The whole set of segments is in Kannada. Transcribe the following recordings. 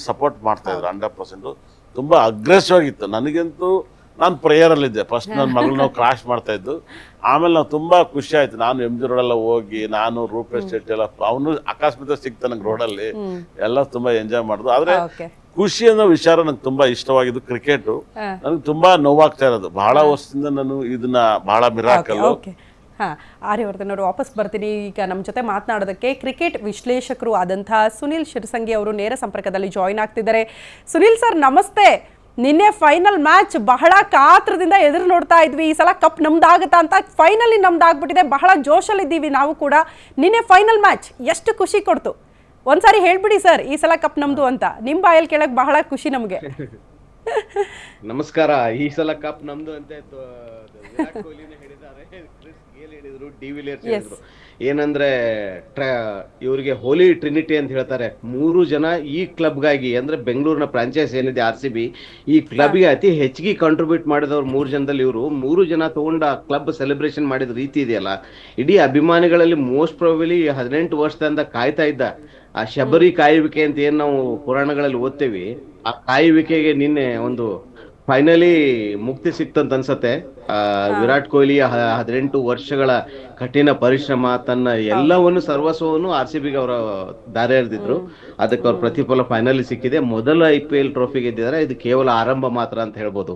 ಸಪೋರ್ಟ್ ಮಾಡ್ತಾ ಇದ್ರು ಹಂಡ್ರೆಡ್ ಪರ್ಸೆಂಟ್ ತುಂಬಾ ಅಗ್ರೆಸಿವ್ ಆಗಿತ್ತು. ನನಗಂತೂ ನಾನು ಪ್ರೇಯರಲ್ಲಿದ್ದೆ ಫಸ್ಟ್ ನನ್ನ ಮಗಳನ್ನ ಕ್ರಾಶ್ ಮಾಡ್ತಾ ಇದ್ದು. ಆಮೇಲೆ ನಾವು ತುಂಬಾ ಖುಷಿ ಆಯ್ತು. ನಾನು ಎಂ ಜಿ ರೋಡೆಲ್ಲ ಹೋಗಿ ನಾನು ರೂಪೇಶ್ ಶೆಟ್ಟಿ ಎಲ್ಲ ಅವನು ಅಕಸ್ಮಾತ್ ಸಿಕ್ತ ನಂಗೆ ರೋಡಲ್ಲಿ ಎಲ್ಲ ತುಂಬಾ ಎಂಜಾಯ್ ಮಾಡಿದ್ರು ಆದ್ರೆ ಖುಷಿ ಅನ್ನೋ ವಿಚಾರ ನಂಗೆ ತುಂಬಾ ಇಷ್ಟವಾಗಿದ್ದು ಕ್ರಿಕೆಟ್. ನನಗೆ ತುಂಬಾ ನೋವಾಗ್ತಾ ಇರೋದು. ಬಹಳ ವರ್ಷದಿಂದ ನಾನು ಇದನ್ನ ಬಹಳ ಮಿರಾಕಲ್ಲು ಹಾ ಆರ್ಯವರ್ಧನ್ ಅವರು ವಾಪಸ್ ಬರ್ತೀನಿ. ಈಗ ನಮ್ಮ ಜೊತೆ ಮಾತನಾಡೋದಕ್ಕೆ ಕ್ರಿಕೆಟ್ ವಿಶ್ಲೇಷಕರು ಆದಂತಹ ಸುನಿಲ್ ಶಿರ್ಸಂಗಿ ಅವರು ನೇರ ಸಂಪರ್ಕದಲ್ಲಿ ಜಾಯಿನ್ ಆಗ್ತಿದ್ದಾರೆ. ಸುನಿಲ್ ಸರ್, ನಮಸ್ತೆ. ನಿನ್ನೆ ಫೈನಲ್ ಮ್ಯಾಚ್ ಬಹಳ ಕಾತ್ರದಿಂದ ಎದುರು ನೋಡ್ತಾ ಇದ್ವಿ. ಈ ಸಲ ಕಪ್ ನಮ್ದಾಗತ್ತಾ ಅಂತ ಫೈನಲಿ ನಮ್ದಾಗ್ಬಿಟ್ಟಿದೆ. ಬಹಳ ಜೋಶಲ್ಲಿದ್ದೀವಿ ನಾವು ಕೂಡ. ನಿನ್ನೆ ಫೈನಲ್ ಮ್ಯಾಚ್ ಎಷ್ಟು ಖುಷಿ ಕೊಡ್ತು? ಒಂದ್ಸಾರಿ ಹೇಳ್ಬಿಡಿ ಸರ್, ಈ ಸಲ ಕಪ್ ನಮ್ದು ಅಂತ. ನಿಮ್ ಬಾಯಲ್ಲಿ ಕೇಳಕ್ ಬಹಳ ಖುಷಿ ನಮಗೆ. ನಮಸ್ಕಾರ. ಈ ಸಲ ಕಪ್ ನಮ್ದು ಅಂತ ವಿರಾಟ್ ಕೊಹ್ಲಿನೇ ಹೇಳಿದ್ದಾರೆ. ಹೇಳಿದ್ರು ಡಿ ವಿಲಿಯರ್ಸ್ ಹೇಳಿದ್ರು. ಏನಂದ್ರೆ ಇವರಿಗೆ ಹೋಲಿ ಟ್ರಿನಿಟಿ ಅಂತ ಹೇಳ್ತಾರೆ. ಮೂರು ಜನ ಈ ಕ್ಲಬ್ಗಾಗಿ ಅಂದ್ರೆ ಬೆಂಗಳೂರಿನ ಫ್ರಾಂಚೈಸ್ ಏನಿದೆ ಆರ್ ಸಿ ಬಿ ಈ ಕ್ಲಬ್ಗೆ ಅತಿ ಹೆಚ್ಚಿಗೆ ಕಾಂಟ್ರಿಬ್ಯೂಟ್ ಮಾಡಿದವ್ರು ಮೂರು ಜನದಲ್ಲಿ ಇವರು. ಮೂರು ಜನ ತಗೊಂಡ ಕ್ಲಬ್ ಸೆಲೆಬ್ರೇಷನ್ ಮಾಡಿದ ರೀತಿ ಇದೆಯಲ್ಲ ಇಡೀ ಅಭಿಮಾನಿಗಳಲ್ಲಿ ಮೋಸ್ಟ್ ಪ್ರಾಬಲಿ ಹದಿನೆಂಟು ವರ್ಷದಿಂದ ಕಾಯ್ತಾ ಇದ್ದ ಆ ಶಬರಿ ಕಾಯುವಿಕೆ ಅಂತ ಏನ್ ನಾವು ಪುರಾಣಗಳಲ್ಲಿ ಓದ್ತೇವಿ ಆ ಕಾಯುವಿಕೆಗೆ ನಿನ್ನೆ ಒಂದು ಫೈನಲಿ ಮುಕ್ತಿ ಸಿಕ್ತಂತ ಅನ್ಸತ್ತೆ. ವಿರಾಟ್ ಕೊಹ್ಲಿ ಹ- ಹದಿನೆಂಟು ವರ್ಷಗಳ ಕಠಿಣ ಪರಿಶ್ರಮ ತನ್ನ ಎಲ್ಲವನ್ನು ಸರ್ವಸ್ವವನ್ನು ಆರ್ ಸಿ ಬಿಗೆ ಅವರ ದಾರಿ ಹರಿದಿದ್ರು ಅದಕ್ಕೆ ಅವ್ರ ಪ್ರತಿಫಲ ಫೈನಲಿ ಸಿಕ್ಕಿದೆ. ಮೊದಲ ಐ ಪಿ ಎಲ್ ಟ್ರೋಫಿ ಗೆದ್ದಿದ್ದಾರೆ. ಇದು ಕೇವಲ ಆರಂಭ ಮಾತ್ರ ಅಂತ ಹೇಳ್ಬೋದು.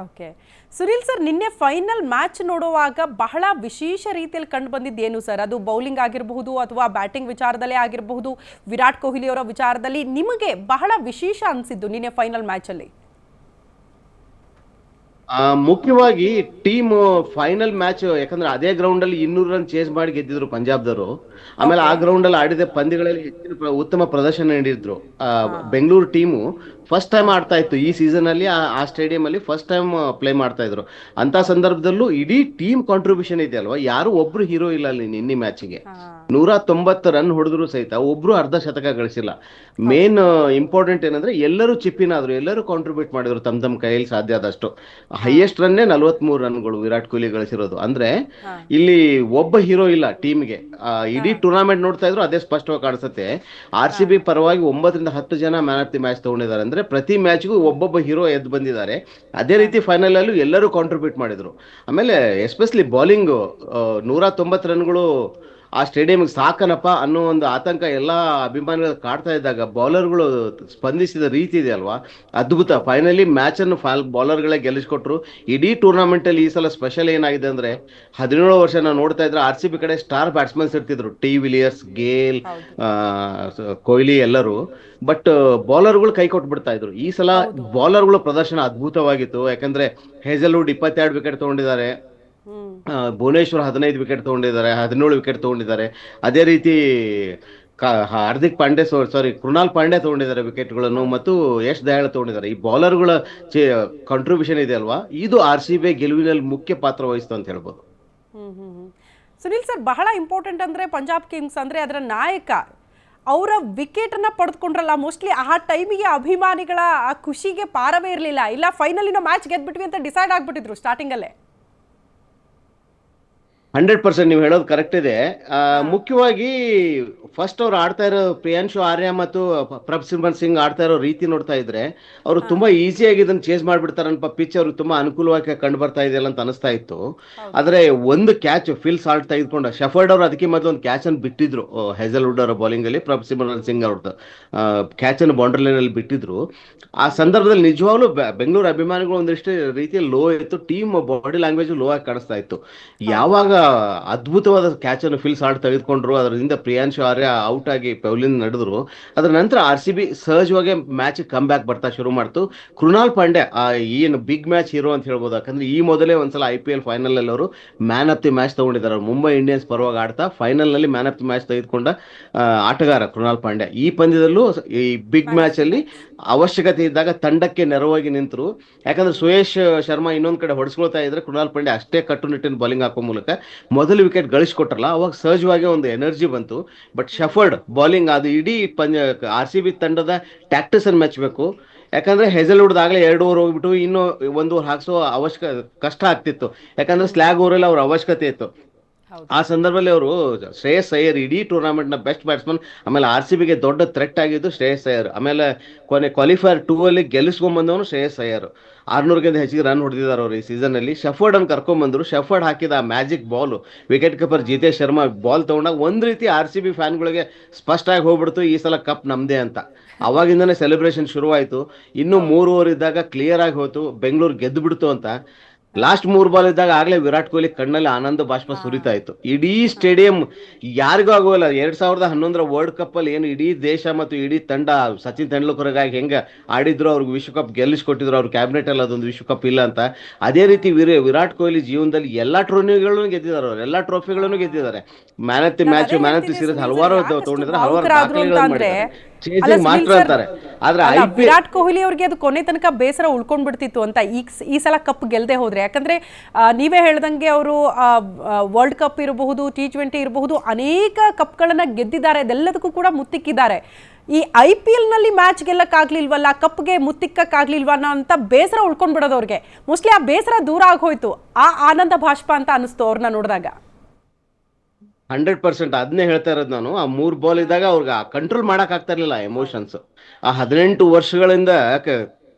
ಓಕೆ. ಸುನಿಲ್ ಸರ್ ನಿನ್ನೆ ಫೈನಲ್ ಮ್ಯಾಚ್ ನೋಡುವಾಗ ಬಹಳ ವಿಶೇಷ ರೀತಿಯಲ್ಲಿ ಕಂಡು ಬಂದಿದ್ದು ಏನು ಸರ್? ಅದು ಬೌಲಿಂಗ್ ಆಗಿರಬಹುದು ಅಥವಾ ಬ್ಯಾಟಿಂಗ್ ವಿಚಾರದಲ್ಲೇ ಆಗಿರಬಹುದು ವಿರಾಟ್ ಕೊಹ್ಲಿ ಅವರ ವಿಚಾರದಲ್ಲಿ ನಿಮಗೆ ಬಹಳ ವಿಶೇಷ ಅನಿಸಿದ್ದು ನಿನ್ನೆ ಫೈನಲ್ ಮ್ಯಾಚಲ್ಲಿ ಮುಖ್ಯವಾಗಿ ಟೀಮ್ ಫೈನಲ್ ಮ್ಯಾಚ್ ಯಾಕಂದ್ರೆ ಅದೇ ಗ್ರೌಂಡ್ ಅಲ್ಲಿ ಇನ್ನೂರು ರನ್ ಚೇಸ್ ಮಾಡಿ ಗೆದ್ದಿದ್ರು ಪಂಜಾಬ್ದವರು. ಆಮೇಲೆ ಆ ಗ್ರೌಂಡ್ ಅಲ್ಲಿ ಆಡಿದ ಪಂದ್ಯಗಳಲ್ಲಿ ಹೆಚ್ಚಿನ ಉತ್ತಮ ಪ್ರದರ್ಶನ ನೀಡಿದ್ರು ಆ, ಬೆಂಗಳೂರು ಟೀಮು. ಫಸ್ಟ್ ಟೈಮ್ ಆಡ್ತಾ ಇತ್ತು ಈ ಸೀಸನ್ ಅಲ್ಲಿ ಆ- ಸ್ಟೇಡಿಯಂ ಅಲ್ಲಿ ಫಸ್ಟ್ ಟೈಮ್ ಪ್ಲೇ ಮಾಡ್ತಾ ಇದ್ರು. ಅಂತ ಸಂದರ್ಭದಲ್ಲೂ ಇಡೀ ಟೀಮ್ ಕಾಂಟ್ರಿಬ್ಯೂಷನ್ ಇದೆ ಅಲ್ವಾ? ಯಾರು ಒಬ್ರು ಹೀರೋ ಇಲ್ಲ ಅಲ್ಲಿ ನಿನ್ನೆ ಮ್ಯಾಚಿಗೆ ನೂರ ತೊಂಬತ್ತು ರನ್ ಹೊಡೆದ್ರು ಸಹಿತ ಒಬ್ರು ಅರ್ಧ ಶತಕ ಗಳಿಸಿಲ್ಲ. ಮೇನ್ ಇಂಪಾರ್ಟೆಂಟ್ ಏನಂದ್ರೆ ಎಲ್ಲರೂ ಚಿಪ್ಪಿನಾದ್ರು ಎಲ್ಲರೂ ಕಾಂಟ್ರಿಬ್ಯೂಟ್ ಮಾಡಿದ್ರು ತಮ್ಮ ತಮ್ಮ ಕೈಯಲ್ಲಿ ಸಾಧ್ಯ ಆದಷ್ಟು. ಹೈಯೆಸ್ಟ್ ರನ್ನೇ ನಲ್ವತ್ಮೂರು ರನ್ಗಳು ವಿರಾಟ್ ಕೊಹ್ಲಿ ಗಳಿಸಿರೋದು. ಅಂದ್ರೆ ಇಲ್ಲಿ ಒಬ್ಬ ಹೀರೋ ಇಲ್ಲ ಟೀಮ್ಗೆ ಇಡೀ ಟೂರ್ನಾಮೆಂಟ್ ನೋಡ್ತಾ ಇದ್ರು ಅದೇ ಸ್ಪಷ್ಟವಾಗಿ ಕಾಣಿಸುತ್ತೆ. ಆರ್ ಸಿ ಬಿ ಪರವಾಗಿ ಒಂಬತ್ತರಿಂದ ಹತ್ತು ಜನ ಮ್ಯಾನ್ ಆಫ್ ದಿ ಮ್ಯಾಚ್ ತಗೊಂಡಿದ್ದಾರೆ. ಅಂದ್ರೆ ಪ್ರತಿ ಮ್ಯಾಚ್ಗೂ ಒಬ್ಬೊಬ್ಬ ಹೀರೋ ಎದ್ದು ಬಂದಿದ್ದಾರೆ. ಅದೇ ರೀತಿ ಫೈನಲ್ ಅಲ್ಲೂ ಎಲ್ಲರೂ ಕಾಂಟ್ರಿಬ್ಯೂಟ್ ಮಾಡಿದ್ರು. ಆಮೇಲೆ ಎಸ್ಪೆಷಲಿ ಬೌಲಿಂಗ್ ನೂರ ತೊಂಬತ್ತು ರನ್ಗಳು ಆ ಸ್ಟೇಡಿಯಂಗೆ ಸಾಕನಪ್ಪ ಅನ್ನೋ ಒಂದು ಆತಂಕ ಎಲ್ಲ ಅಭಿಮಾನಿಗಳು ಕಾಡ್ತಾ ಇದ್ದಾಗ ಬೌಲರ್ಗಳು ಸ್ಪಂದಿಸಿದ ರೀತಿ ಇದೆ ಅಲ್ವಾ? ಅದ್ಭುತ. ಫೈನಲಿ ಮ್ಯಾಚ್ ಅನ್ನು ಫೈಲ್ ಬೌಲರ್ಗಳೇ ಗೆಲ್ಲಿಸ್ಕೊಟ್ರು. ಇಡೀ ಟೂರ್ನಮೆಂಟ್ ಅಲ್ಲಿ ಈ ಸಲ ಸ್ಪೆಷಲ್ ಏನಾಗಿದೆ ಅಂದ್ರೆ ಹದಿನೇಳು ವರ್ಷ ನಾವು ನೋಡ್ತಾ ಇದ್ರೆ ಆರ್ ಸಿ ಬಿ ಕಡೆ ಸ್ಟಾರ್ ಬ್ಯಾಟ್ಸ್ಮನ್ಸ್ ಇರ್ತಿದ್ರು. ಟಿ ವಿಲಿಯರ್ಸ್ ಗೇಲ್ ಕೊಹ್ಲಿ ಎಲ್ಲರೂ. ಬಟ್ ಬೌಲರ್ಗಳು ಕೈ ಕೊಟ್ಬಿಡ್ತಾ ಇದ್ರು. ಈ ಸಲ ಬೌಲರ್ಗಳ ಪ್ರದರ್ಶನ ಅದ್ಭುತವಾಗಿತ್ತು. ಯಾಕಂದ್ರೆ ಹೇಜಲ್ವುಡ್ ಇಪ್ಪತ್ತೆರಡು ವಿಕೆಟ್ ತಗೊಂಡಿದ್ದಾರೆ. ಭುವನೇಶ್ವರ್ ಹದಿನೈದು ವಿಕೆಟ್ ತಗೊಂಡಿದ್ದಾರೆ, ಹದಿನೇಳು ವಿಕೆಟ್ ತಗೊಂಡಿದ್ದಾರೆ. ಅದೇ ರೀತಿ ಹಾರ್ದಿಕ್ ಪಾಂಡೆ ಸಾರಿ ಕೃಣಾಲ್ ಪಾಂಡೆ ತಗೊಂಡಿದ್ದಾರೆ ವಿಕೆಟ್ಗಳನ್ನು ಮತ್ತು ಯಶ್ ದಯಾಳ್ ತಗೊಂಡಿದ್ದಾರೆ. ಈ ಬೌಲರ್ಗಳ ಕಾಂಟ್ರಿಬ್ಯೂಷನ್ ಇದೆ ಅಲ್ವಾ? ಇದು ಆರ್ ಸಿ ಬಿ ಗೆಲುವಿನಲ್ಲಿ ಮುಖ್ಯ ಪಾತ್ರ ವಹಿಸ್ತು ಅಂತ ಹೇಳ್ಬೋದು. ಸುನಿಲ್ ಸರ್, ಬಹಳ ಇಂಪಾರ್ಟೆಂಟ್ ಅಂದ್ರೆ ಪಂಜಾಬ್ ಕಿಂಗ್ಸ್ ಅಂದ್ರೆ ಅದರ ನಾಯಕ. ಅವರ ವಿಕೆಟನ್ನು ಪಡೆದುಕೊಂಡ್ರಲ್ಲ ಮೋಸ್ಟ್ಲಿ ಆ ಟೈಮಿಗೆ ಅಭಿಮಾನಿಗಳ ಆ ಖುಷಿಗೆ ಪಾರವೇ ಇರಲಿಲ್ಲ. ಇಲ್ಲ ಫೈನಲಿನ ಮ್ಯಾಚ್ ಗೆದ್ಬಿಟ್ವಿ ಅಂತ ಡಿಸೈಡ್ ಆಗ್ಬಿಟ್ಟಿದ್ರು ಸ್ಟಾರ್ಟಿಂಗಲ್ಲೇ ಹಂಡ್ರೆಡ್ ಪರ್ಸೆಂಟ್ ನೀವು ಹೇಳೋದು ಕರೆಕ್ಟ್ ಇದೆ. ಮುಖ್ಯವಾಗಿ ಫಸ್ಟ್ ಅವ್ರು ಆಡ್ತಾ ಇರೋ ಪ್ರಿಯಾಂಶು ಆರ್ಯ ಮತ್ತು ಪ್ರಭ್ ಸಿಮನ್ ಸಿಂಗ್ ಆಡ್ತಾ ಇರೋ ರೀತಿ ನೋಡ್ತಾ ಇದ್ರೆ ಅವರು ತುಂಬಾ ಈಸಿಯಾಗಿ ಇದನ್ನ ಚೇಸ್ ಮಾಡ್ಬಿಡ್ತಾರನ್ಪ. ಪಿಚ್ ಅವ್ರಿಗೆ ತುಂಬಾ ಅನುಕೂಲವಾಗಿ ಕಂಡು ಬರ್ತಾ ಇದೆಯಲ್ಲ ಅಂತ ಅನಿಸ್ತಾ ಇತ್ತು. ಆದ್ರೆ ಒಂದು ಕ್ಯಾಚ್ ಫಿಲ್ ಸಾಲ್ಟ್ ತೆಗೆದುಕೊಂಡ. ಶಫರ್ಡ್ ಅವರು ಅದಕ್ಕೆ ಮೊದಲು ಒಂದು ಕ್ಯಾಚ್ ಅನ್ನು ಬಿಟ್ಟಿದ್ರು. ಹೆಜಲ್ವುಡ್ ಅವರ ಬೌಲಿಂಗ್ ಅಲ್ಲಿ ಪ್ರಭ್ ಸಿಮರನ್ ಸಿಂಗ್ ಅವ್ರದ್ದು. ಕ್ಯಾಚ್ ಅನ್ನು ಬೌಂಡ್ರಿ ಲೈನ್ ಅಲ್ಲಿ ಬಿಟ್ಟಿದ್ರು. ಆ ಸಂದರ್ಭದಲ್ಲಿ ನಿಜವಾಗ್ಲೂ ಬೆಂಗಳೂರು ಅಭಿಮಾನಿಗಳು ಒಂದಿಷ್ಟು ರೀತಿಯಲ್ಲಿ ಲೋ ಇತ್ತು. ಟೀಮ್ ಬಾಡಿ ಲ್ಯಾಂಗ್ವೇಜ್ ಲೋ ಆಗಿ ಕಾಣಿಸ್ತಾ ಇತ್ತು. ಯಾವಾಗ ಅದ್ಭುತವಾದ ಕ್ಯಾಚ್ ಅನ್ನು ಫಿಲ್ ಸಾಲ್ಟ್ ತೆಗೆದುಕೊಂಡ್ರು. ಅದರಿಂದ ಪ್ರಿಯಾಂಶು ಆರ್ಯ ಔಟ್ ಆಗಿ ಪೌಲಿನ್ ನಡೆದ್ರು. ಅದರ ನಂತರ ಆರ್ ಸಿ ಬಿ ಸಹಜವಾಗಿ ಮ್ಯಾಚ್ ಕಮ್ ಬ್ಯಾಕ್ ಬರ್ತಾ ಶುರು ಮಾಡ್ತು. ಕೃಣಾಲ್ ಪಾಂಡೆ ಆ ಏನು ಬಿಗ್ ಮ್ಯಾಚ್ ಹೀರೋ ಅಂತ ಹೇಳ್ಬೋದು. ಯಾಕಂದ್ರೆ ಈ ಮೊದಲೇ ಒಂದ್ಸಲ ಐ ಪಿ ಎಲ್ ಫೈನಲ್ ಅಲ್ಲಿ ಅವರು ಮ್ಯಾನ್ ಆಫ್ ದಿ ಮ್ಯಾಚ್ ತಗೊಂಡಿದ್ದಾರೆ. ಮುಂಬೈ ಇಂಡಿಯನ್ಸ್ ಪರವಾಗಿ ಆಡ್ತಾ ಫೈನಲ್ನಲ್ಲಿ ಮ್ಯಾನ್ ಆಫ್ ದಿ ಮ್ಯಾಚ್ ತೆಗೆದುಕೊಂಡ ಆಟಗಾರ ಕೃಣಾಲ್ ಪಾಂಡೆ ಈ ಪಂದ್ಯದಲ್ಲೂ ಈ ಬಿಗ್ ಮ್ಯಾಚ್ ಅಲ್ಲಿ ಅವಶ್ಯಕತೆ ಇದ್ದಾಗ ತಂಡಕ್ಕೆ ನೆರವಾಗಿ ನಿಂತರು. ಯಾಕಂದ್ರೆ ಸುಯೇಶ್ ಶರ್ಮಾ ಇನ್ನೊಂದ್ ಕಡೆ ಹೊಡೆಸ್ಕೊಳ್ತಾ ಇದ್ರೆ ಕೃಣಾಲ್ ಪಾಂಡೆ ಅಷ್ಟೇ ಕಟ್ಟುನಿಟ್ಟಿನ ಬೌಲಿಂಗ್ ಹಾಕೋ ಮೂಲಕ ಮೊದಲು ವಿಕೆಟ್ ಗಳಿಸ್ಕೊಟ್ರಲ್ಲ, ಅವಾಗ ಸಹಜವಾಗಿ ಒಂದು ಎನರ್ಜಿ ಬಂತು. ಬಟ್ ಶಫರ್ಡ್ ಬೌಲಿಂಗ್ ಅದು ಇಡೀ ಪಂಜ ಆರ್ ಸಿ ಬಿ ತಂಡದ ಟ್ಯಾಕ್ಟಿಸ್ ಅನ್ನು ಮೆಚ್ಚಬೇಕು. ಯಾಕಂದ್ರೆ ಹೆಸಲ್ ಹುಡ್ದಾಗಲೇ ಎರಡು ಓವರ್ ಹೋಗ್ಬಿಟ್ಟು ಇನ್ನು ಒಂದು ಓವರ್ ಹಾಕ್ಸೋ ಅವಶ್ಯಕ, ಕಷ್ಟ ಆಗ್ತಿತ್ತು. ಯಾಕಂದ್ರೆ ಸ್ಲ್ಯಾಗ್ ಓವರ್ ಅವ್ರ ಅವಶ್ಯಕತೆ ಇತ್ತು. ಆ ಸಂದರ್ಭದಲ್ಲಿ ಅವರು ಶ್ರೇಯಸ್ ಅಯ್ಯರ್ ಇಡೀ ಟೂರ್ನಮೆಂಟ್ನ ಬೆಸ್ಟ್ ಬ್ಯಾಟ್ಸ್ಮನ್ ಆಮೇಲೆ ಆರ್ ಸಿ ಬಿಗೆ ದೊಡ್ಡ ಥ್ರೆಟ್ ಆಗಿದ್ದು ಶ್ರೇಯಸ್ ಅಯ್ಯರ್. ಆಮೇಲೆ ಕೊನೆ ಕ್ವಾಲಿಫೈರ್ ಟೂ ಅಲ್ಲಿ ಗೆಲ್ಲಿಸ್ಕೊಂಡ್ ಬಂದವನು ಶ್ರೇಯಸ್ ಅಯ್ಯರ್. ಆರ್ನೂರ್ಗಿಂತ ಹೆಚ್ಚಿಗೆ ರನ್ ಹೊಡೆದಿದ್ದಾರೆ ಅವರು ಈ ಸೀಸನ್ ಅಲ್ಲಿ. ಶಫರ್ಡ್ ಅನ್ನು ಕರ್ಕೊಂಡ್ ಬಂದ್ರು ಶಫರ್ಡ್ ಹಾಕಿದ ಆ magic ball wicket keeper Jitesh Sharma ball ತಗೊಂಡಾಗ ಒಂದ್ ರೀತಿ ಆರ್ ಸಿ ಬಿ ಫ್ಯಾನ್ಗಳಿಗೆ ಸ್ಪಷ್ಟ ಆಗಿ ಹೋಗ್ಬಿಡ್ತು, ಈ ಸಲ ಕಪ್ ನಮ್ದೇ ಅಂತ. ಅವಾಗಿಂದನೇ ಸೆಲೆಬ್ರೇಷನ್ ಶುರುವಾಯಿತು. ಇನ್ನು ಮೂರು ಓವರ್ ಇದ್ದಾಗ ಕ್ಲಿಯರ್ ಆಗಿ ಹೋಯ್ತು. ಬೆಂಗಳೂರು ಗೆದ್ದು ಬಿಡ್ತು ಅಂತ. ಲಾಸ್ಟ್ ಮೂರ್ ಬಾಲ್ ಇದ್ದಾಗ ಆಗ್ಲೇ ವಿರಾಟ್ ಕೊಹ್ಲಿ ಕಣ್ಣಲ್ಲಿ ಆನಂದ ಭಾಷ್ಮ ಸುರಿತಾ ಇತ್ತು. ಇಡೀ ಸ್ಟೇಡಿಯಂ ಯಾರಿಗೂ ಆಗೋಲ್ಲ. ಎರಡ್ ಸಾವಿರದ ಹನ್ನೊಂದರ ವರ್ಲ್ಡ್ ಕಪ್ ಅಲ್ಲಿ ಏನು ಇಡೀ ದೇಶ ಮತ್ತು ಇಡೀ ತಂಡ ಸಚಿನ್ ತೆಂಡೂಲ್ಕರ್ಗಾಗಿ ಹೆಂಗ ಆಡಿದ್ರು ಅವ್ರಿಗೆ ವಿಶ್ವಕಪ್ ಗೆಲ್ಲಿಸ್ಕೊಟ್ಟಿದ್ರು ಅವ್ರ ಕ್ಯಾಬಿನೆಟ್ ಅಲ್ಲಿ ಅದೊಂದು ವಿಶ್ವಕಪ್ ಇಲ್ಲ ಅಂತ. ಅದೇ ರೀತಿ ವಿರ- ವಿರಾಟ್ ಕೊಹ್ಲಿ ಜೀವನದಲ್ಲಿ ಎಲ್ಲಾ ಟ್ರೋನಿಗಳನ್ನು ಗೆದ್ದಿದ್ದಾರೆ ಅವ್ರು. ಎಲ್ಲಾ ಟ್ರೋಫಿಗಳನ್ನು ಗೆದ್ದಿದ್ದಾರೆ. Man of the match man of the series ಹಲವಾರು ತಗೊಂಡಿದ್ರೆ ಹಲವಾರು ದಾಖಲೆಗಳನ್ನು ಮಾಡಿದ್ದಾರೆ. ಚೇಸಿಂಗ್ ಮಾತ್ರ ಅಂತಾರೆ. ಆದ್ರೆ ವಿರಾಟ್ ಕೊಹ್ಲಿ ಅವ್ರಿಗೆ ಅದು ಕೊನೆ ತನಕ ಬೇಸರ ಉಳ್ಕೊಂಡ್ ಬಿಡ್ತಿತ್ತು ಅಂತ. ಈ ಸಲ ಕಪ್ ಗೆಲ್ದೆ ಹೋದ್ರೆ ಯಾಕಂದ್ರೆ ಆ, ನೀವೇ ಹೇಳ್ದಂಗೆ ಅವರು ವರ್ಲ್ಡ್ ಕಪ್ ಇರಬಹುದು ಟಿ ಟ್ವೆಂಟಿ ಇರಬಹುದು ಅನೇಕ ಕಪ್ಗಳನ್ನು ಗೆದ್ದಿದ್ದಾರೆ ಅದೆಲ್ಲದಕ್ಕೂ ಕೂಡ ಮುತ್ತಿಕ್ಕಿದ್ದಾರೆ. ಈ ಐ ಪಿ ಎಲ್ನಲ್ಲಿ ಮ್ಯಾಚ್ ಗೆಲ್ಲಕ್ಕಾಗ್ಲಿಲ್ವಲ್ಲ ಕಪ್ಗೆ ಮುತ್ತಿಕ್ಕಕ್ಕಾಗ್ಲಿಲ್ವ ಅನ್ನೋ ಅಂತ ಬೇಸರ ಉಳ್ಕೊಂಡ್ಬಿಡೋದು ಅವ್ರಿಗೆ ಮೋಸ್ಟ್ಲಿ ಆ ಬೇಸರ ದೂರ ಆಗೋಯ್ತು. ಆ ಆನಂದ ಭಾಷ್ಪ ಅಂತ ಅನಿಸ್ತು ಅವ್ರನ್ನ ನೋಡಿದಾಗ. ಹಂಡ್ರೆಡ್ ಪರ್ಸೆಂಟ್ ಅದನ್ನೇ ಹೇಳ್ತಾ ಇರೋದು ನಾನು. ಆ ಮೂರ್ ಬಾಲ್ ಇದ್ದಾಗ ಅವ್ರಿಗೆ ಕಂಟ್ರೋಲ್ ಮಾಡಕ್ ಆಗ್ತಾ ಇರ್ಲಿಲ್ಲ ಎಮೋಷನ್ಸ್ ಆ ಹದಿನೆಂಟು ವರ್ಷಗಳಿಂದ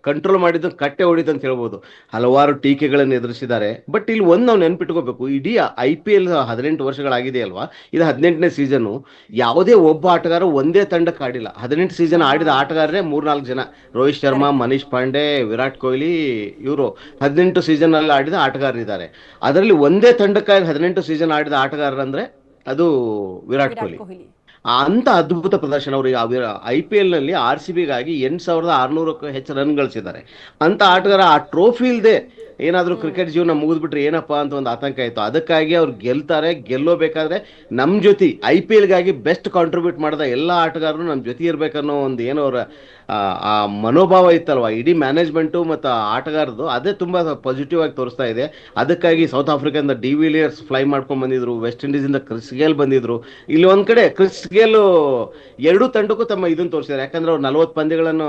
ಕಂಟ್ರೋಲ್ ಮಾಡಿದ್ದು ಕಟ್ಟೆ ಹೊಡಿತು ಅಂತ ಹೇಳ್ಬೋದು. ಹಲವಾರು ಟೀಕೆಗಳನ್ನು ಎದುರಿಸಿದ್ದಾರೆ. ಬಟ್ ಇಲ್ಲಿ ಒಂದು ನಾವು ನೆನ್ಪಿಟ್ಕೋಬೇಕು. ಇಡೀ ಐ ಪಿ ಎಲ್ ಹದಿನೆಂಟು ವರ್ಷಗಳಾಗಿದೆ ಅಲ್ವಾ? ಇದು ಹದಿನೆಂಟನೇ ಸೀಸನು ಯಾವುದೇ ಒಬ್ಬ ಆಟಗಾರ ಒಂದೇ ತಂಡಕ್ಕೆ ಆಡಿಲ್ಲ ಹದಿನೆಂಟು ಸೀಸನ್ ಆಡಿದ ಆಟಗಾರರೇ ಮೂರ್ನಾಲ್ಕು ಜನ. ರೋಹಿತ್ ಶರ್ಮಾ ಮನೀಶ್ ಪಾಂಡೆ ವಿರಾಟ್ ಕೊಹ್ಲಿ ಇವರು ಹದಿನೆಂಟು ಸೀಸನ್ ಅಲ್ಲಿ ಆಡಿದ ಆಟಗಾರರಿದ್ದಾರೆ. ಅದರಲ್ಲಿ ಒಂದೇ ತಂಡಕ್ಕಾಗಿ ಹದಿನೆಂಟು ಸೀಸನ್ ಆಡಿದ ಆಟಗಾರರಂದ್ರೆ ಅದು ವಿರಾಟ್ ಕೊಹ್ಲಿ. ಅಂತ ಅದ್ಭುತ ಪ್ರದರ್ಶನ ಅವ್ರಿಗೆ ಐ ಪಿ ಎಲ್ನಲ್ಲಿ ಆರ್ ಸಿ ಬಿಗಾಗಿ ಎಂಟು ಸಾವಿರದ ಆರುನೂರಕ್ಕೂ ಹೆಚ್ಚು ರನ್ ಗಳಿಸಿದ್ದಾರೆ. ಅಂತ ಆಟಗಾರ ಆ ಟ್ರೋಫಿ ಇಲ್ದೆ ಏನಾದ್ರೂ ಕ್ರಿಕೆಟ್ ಜೀವನ ಮುಗಿದ್ಬಿಟ್ರೆ ಏನಪ್ಪ ಅಂತ ಒಂದು ಆತಂಕ ಆಯಿತು ಅದಕ್ಕಾಗಿ ಅವ್ರು ಗೆಲ್ತಾರೆ ಗೆಲ್ಲೋಬೇಕಾದ್ರೆ ನಮ್ಮ ಜೊತೆ ಐ ಪಿ ಎಲ್ಗಾಗಿ ಬೆಸ್ಟ್ ಕಾಂಟ್ರಿಬ್ಯೂಟ್ ಮಾಡಿದ ಎಲ್ಲ ಆಟಗಾರರು ನಮ್ಮ ಜೊತೆ ಇರಬೇಕನ್ನೋ ಒಂದು ಏನೋ ಅವರ ಆ ಮನೋಭಾವ ಇತ್ತಲ್ವ? ಇಡೀ ಮ್ಯಾನೇಜ್ಮೆಂಟು ಮತ್ತು ಆಟಗಾರದು ಅದೇ ತುಂಬ ಪಾಸಿಟಿವ್ ಆಗಿ ತೋರಿಸ್ತಾ ಇದೆ. ಅದಕ್ಕಾಗಿ ಸೌತ್ ಆಫ್ರಿಕಾದಿಂದ ಡಿ ವಿಲಿಯರ್ಸ್ ಫ್ಲೈ ಮಾಡ್ಕೊಂಡು ಬಂದಿದ್ರು ವೆಸ್ಟ್ ಇಂಡೀಸಿಂದ ಇಂದ ಕ್ರಿಸ್ ಗೇಲ್ ಬಂದಿದ್ರು. ಇಲ್ಲಿ ಒಂದು ಕಡೆ ಕ್ರಿಸ್ ಗೇಲ್ ಎರಡೂ ತಂಡಕ್ಕೂ ತಮ್ಮ ಇದನ್ನು ತೋರಿಸಿದ್ದಾರೆ. ಯಾಕಂದ್ರೆ ಅವ್ರು ನಲ್ವತ್ತು ಪಂದ್ಯಗಳನ್ನು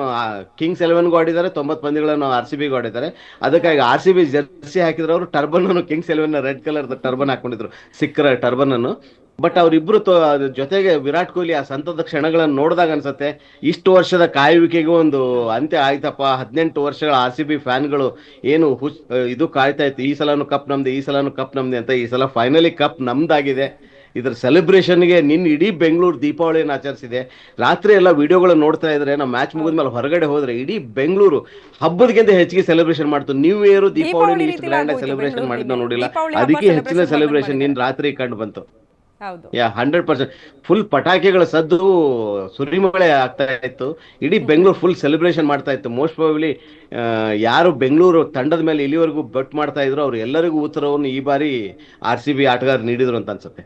ಕಿಂಗ್ಸ್ ಎಲೆವೆನ್ಗೂ ಆಡಿದ್ದಾರೆ ತೊಂಬತ್ತು ಪಂದ್ಯಗಳನ್ನು ಆರ್ ಸಿ ಬಿಗೂ ಆಡಿದ್ದಾರೆ. ಅದಕ್ಕಾಗಿ ಆರ್ ಸಿ ಬಿ ಜರ್ಸಿ ಹಾಕಿದ್ರು ಅವರು ಟರ್ಬನ್ ಅನ್ನು Kings Eleven red colour turban ಹಾಕೊಂಡಿದ್ರು. ಸಿಕ್ಕರ ಟರ್ಬನ್ ಅನ್ನು. ಬಟ್ ಅವರಿಬ್ರು ಜೊತೆಗೆ ವಿರಾಟ್ ಕೊಹ್ಲಿ ಆ ಸಂತದ ಕ್ಷಣಗಳನ್ನು ನೋಡಿದಾಗ ಅನ್ಸುತ್ತೆ, ಇಷ್ಟು ವರ್ಷದ ಕಾಯುವಿಕೆಗೂ ಒಂದು ಅಂತ್ಯ ಆಯ್ತಪ್ಪ. ಹದಿನೆಂಟು ವರ್ಷಗಳ ಆರ್ ಸಿ ಬಿ ಫ್ಯಾನ್ಗಳು ಏನು ಇದು ಕಾಯ್ತಾ ಇತ್ತು, ಈ ಸಲನು ಕಪ್ ನಮ್ದು, ಈ ಸಲನು ಕಪ್ ನಮ್ದೆ ಅಂತ ಈ ಸಲ ಫೈನಲಿ ಕಪ್ ನಮ್ದಾಗಿದೆ. ಇದ್ರ ಸೆಲೆಬ್ರೇಷನ್ಗೆ ನಿನ್ನ ಇಡೀ ಬೆಂಗಳೂರು ದೀಪಾವಳಿಯನ್ನು ಆಚರಿಸಿದೆ. ರಾತ್ರಿ ಎಲ್ಲ ವಿಡಿಯೋಗಳನ್ನ ನೋಡ್ತಾ ಇದ್ರೆ ನಾವು ಮ್ಯಾಚ್ ಮುಗಿದ ಮೇಲೆ ಹೊರಗಡೆ ಹೋದ್ರೆ ಇಡೀ ಬೆಂಗಳೂರು ಹಬ್ಬದಕ್ಕಿಂತ ಹೆಚ್ಚಿಗೆ ಸೆಲೆಬ್ರೇಷನ್ ಮಾಡ್ತು. ನ್ಯೂ ಇಯರ್ ದೀಪಾವಳಿ ಇಷ್ಟು ಗ್ರ್ಯಾಂಡ್ ಆಗಿ ಸೆಲೆಬ್ರೇಷನ್ ಮಾಡಿದ್ನ ನಾವು ನೋಡಿಲ್ಲ ಅದಕ್ಕೆ ಹೆಚ್ಚಿನ ಸೆಲೆಬ್ರೇಷನ್. ನಿನ್ ರಾತ್ರಿ ಕಂಡು ಬಂತು. ಯಾ ಹಂಡ್ರೆಡ್ ಪರ್ಸೆಂಟ್ ಫುಲ್ ಪಟಾಕಿಗಳ ಸದ್ದು ಸುರಿಮಳೆ ಆಗ್ತಾ ಇತ್ತು. ಇಡೀ ಬೆಂಗಳೂರು ಫುಲ್ ಸೆಲೆಬ್ರೇಷನ್ ಮಾಡ್ತಾ ಇತ್ತು. ಮೋಸ್ಟ್ ಪ್ರಾಬಬ್ಲಿ ಯಾರು ಬೆಂಗಳೂರು ತಂಡದ ಮೇಲೆ ಇಲ್ಲಿವರೆಗೂ ಬೆಟ್ ಮಾಡ್ತಾ ಇದ್ರು ಅವ್ರು ಎಲ್ಲರಿಗೂ ಉತ್ತರವನ್ನು ಈ ಬಾರಿ ಆರ್ ಸಿ ಬಿ ಆಟಗಾರ ನೀಡಿದ್ರು ಅಂತ ಅನ್ಸುತ್ತೆ.